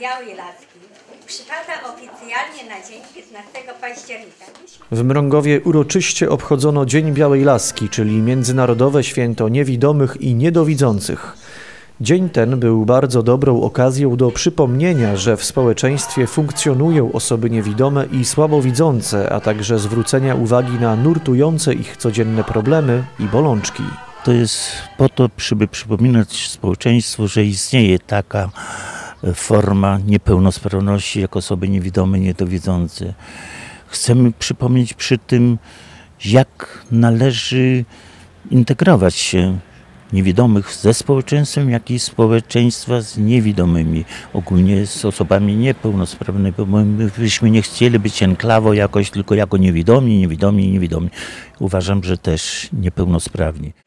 Białej Laski przypada oficjalnie na dzień 15 października. W Mrągowie uroczyście obchodzono Dzień Białej Laski, czyli Międzynarodowe Święto Niewidomych i Niedowidzących. Dzień ten był bardzo dobrą okazją do przypomnienia, że w społeczeństwie funkcjonują osoby niewidome i słabowidzące, a także zwrócenia uwagi na nurtujące ich codzienne problemy i bolączki. To jest po to, żeby przypominać społeczeństwu, że istnieje taka e, forma niepełnosprawności jak osoby niewidome, niedowidzące. Chcemy przypomnieć przy tym, jak należy integrować się niewidomych ze społeczeństwem, jak i społeczeństwa z niewidomymi, ogólnie z osobami niepełnosprawnymi, bo my byśmy nie chcieli być enklawo jakoś tylko jako niewidomi, niewidomi, niewidomi. Uważam, że też niepełnosprawni.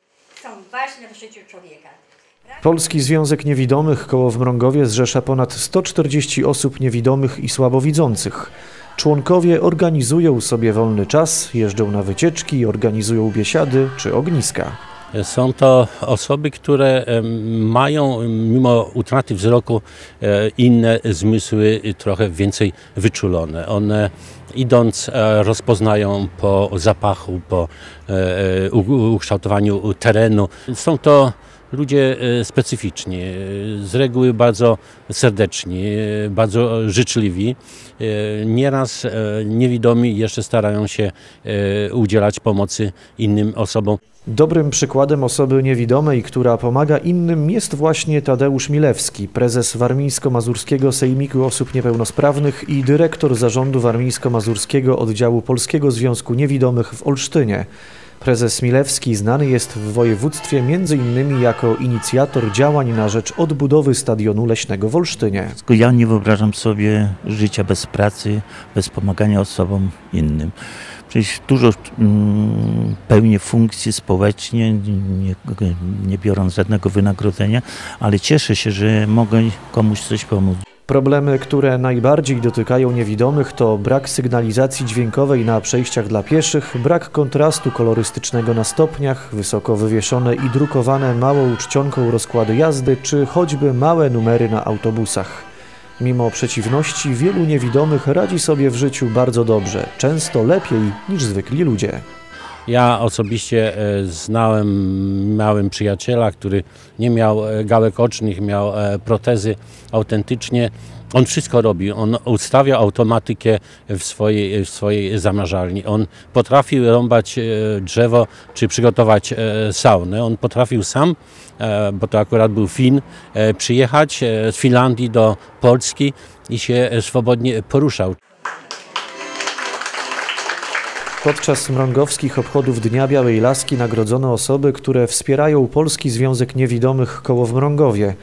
Ważne w życiu człowieka. Polski Związek Niewidomych koło w Mrągowie zrzesza ponad 140 osób niewidomych i słabowidzących. Członkowie organizują sobie wolny czas, jeżdżą na wycieczki, organizują biesiady czy ogniska. Są to osoby, które mają mimo utraty wzroku e, inne zmysły trochę więcej wyczulone. One idąc e, rozpoznają po zapachu, po e, ukształtowaniu terenu. Są to ludzie e, specyficzni, e, z reguły bardzo serdeczni, e, bardzo życzliwi. Nieraz niewidomi jeszcze starają się udzielać pomocy innym osobom. Dobrym przykładem osoby niewidomej, która pomaga innym jest właśnie Tadeusz Milewski, prezes Warmińsko-Mazurskiego Sejmiku Osób Niepełnosprawnych i dyrektor zarządu Warmińsko-Mazurskiego Oddziału Polskiego Związku Niewidomych w Olsztynie. Prezes Milewski znany jest w województwie m.in. jako inicjator działań na rzecz odbudowy stadionu leśnego w Olsztynie. Ja nie wyobrażam sobie życia bez pracy, bez pomagania osobom innym. Przecież dużo mm, pełnię funkcji społecznie, nie, nie biorąc żadnego wynagrodzenia, ale cieszę się, że mogę komuś coś pomóc. Problemy, które najbardziej dotykają niewidomych to brak sygnalizacji dźwiękowej na przejściach dla pieszych, brak kontrastu kolorystycznego na stopniach, wysoko wywieszone i drukowane małą czcionką rozkłady jazdy, czy choćby małe numery na autobusach. Mimo przeciwności wielu niewidomych radzi sobie w życiu bardzo dobrze, często lepiej niż zwykli ludzie. Ja osobiście e, znałem małym przyjaciela, który nie miał e, gałek ocznych, miał e, protezy autentycznie. On wszystko robi. On ustawia automatykę w swojej, w swojej zamarzalni. On potrafił rąbać drzewo czy przygotować saunę. On potrafił sam, bo to akurat był Fin, przyjechać z Finlandii do Polski i się swobodnie poruszał. Podczas mrągowskich obchodów Dnia Białej Laski nagrodzono osoby, które wspierają Polski Związek Niewidomych koło w Mrągowie.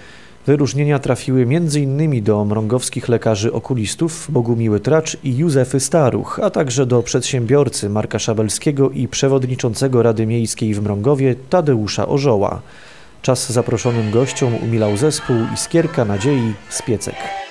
Wyróżnienia trafiły m.in. do mrągowskich lekarzy okulistów Bogumiły Tracz i Józefy Staruch, a także do przedsiębiorcy Marka Szabelskiego i przewodniczącego Rady Miejskiej w Mrągowie Tadeusza Orzoła. Czas zaproszonym gościom umilał zespół Iskierka Nadziei z Piecek.